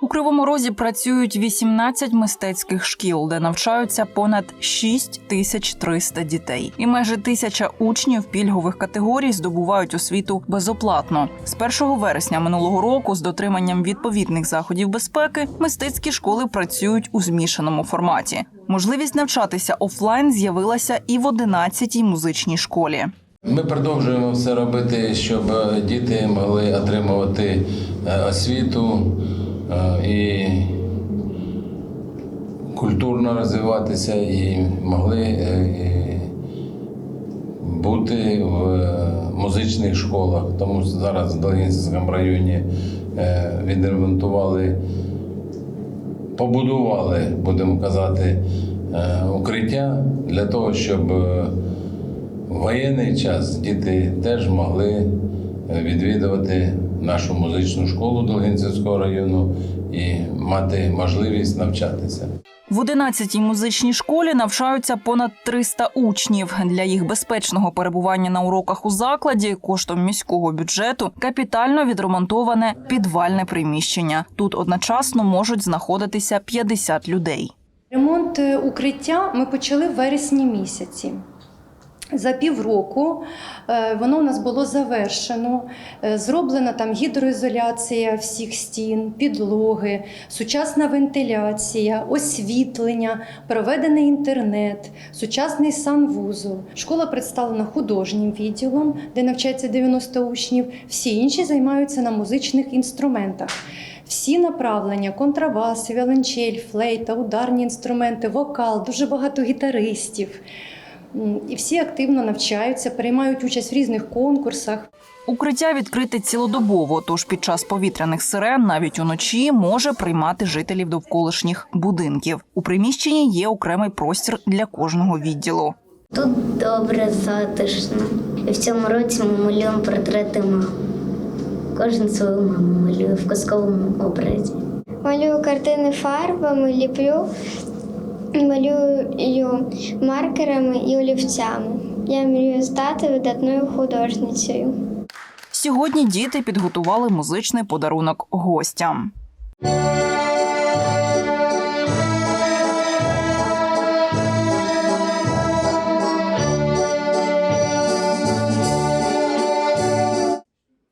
У Кривому Розі працюють 18 мистецьких шкіл, де навчаються понад 6 тисяч 300 дітей, і майже тисяча учнів пільгових категорій здобувають освіту безоплатно. З 1 вересня минулого року, з дотриманням відповідних заходів безпеки, мистецькі школи працюють у змішаному форматі. Можливість навчатися офлайн з'явилася і в 11-й музичній школі. Ми продовжуємо все робити, щоб діти могли отримувати е, освіту і культурно розвиватися, і могли е, бути в музичних школах. Тому що зараз в Долинському районі е, відремонтували, побудували, будемо казати, е, укриття для того, щоб в воєнний час діти теж могли відвідувати нашу музичну школу Долгинцівського району і мати можливість навчатися. В 11-й музичній школі навчаються понад 300 учнів. Для їх безпечного перебування на уроках у закладі коштом міського бюджету капітально відремонтоване підвальне приміщення. Тут одночасно можуть знаходитися 50 людей. Ремонт е, укриття ми почали в вересні місяці. За півроку е, воно у нас було завершено. Е, Зроблена там гідроізоляція всіх стін, підлоги, сучасна вентиляція, освітлення, проведений інтернет, сучасний санвузол. Школа представлена художнім відділом, де навчається 90 учнів. Всі інші займаються на музичних інструментах. Всі направлення, контрабас, віолончель, флейта, ударні інструменти, вокал, дуже багато гітаристів. І всі активно навчаються, приймають участь в різних конкурсах. Укриття відкрите цілодобово, тож під час повітряних сирен навіть уночі може приймати жителів довколишніх будинків. У приміщенні є окремий простір для кожного відділу. Тут добре, затишно. І в цьому році ми малюємо портрети мам. Кожен свою маму малює в казковому образі. Малюю картини фарбами, ліплю, малюю маркерами і олівцями. Я мрію стати видатною художницею. Сьогодні діти підготували музичний подарунок гостям.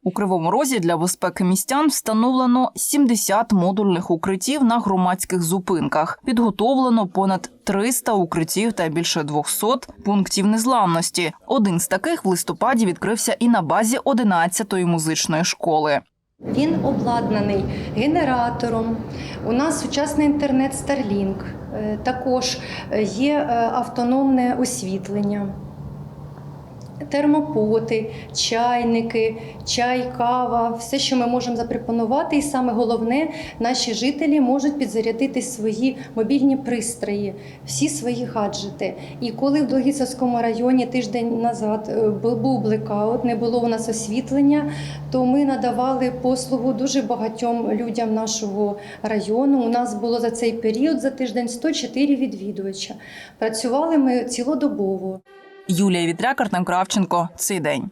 У Кривому Розі для безпеки містян встановлено 70 модульних укриттів на громадських зупинках. Підготовлено понад 300 укриттів та більше 200 пунктів незламності. Один з таких в листопаді відкрився і на базі 11-ї музичної школи. Він обладнаний генератором. У нас сучасний інтернет Starlink. Е, Також е, є е, автономне освітлення. Термопоти, чайники, чай, кава, все, що ми можемо запропонувати. І саме головне, наші жителі можуть підзарядити свої мобільні пристрої, всі свої гаджети. І коли в Долгісовському районі тиждень назад е, був блекаут, не було у нас освітлення, то ми надавали послугу дуже багатьом людям нашого району. У нас було за цей період за тиждень 104 відвідувача. Працювали ми цілодобово. Юлія Вітрякар Кравченко. Цей день.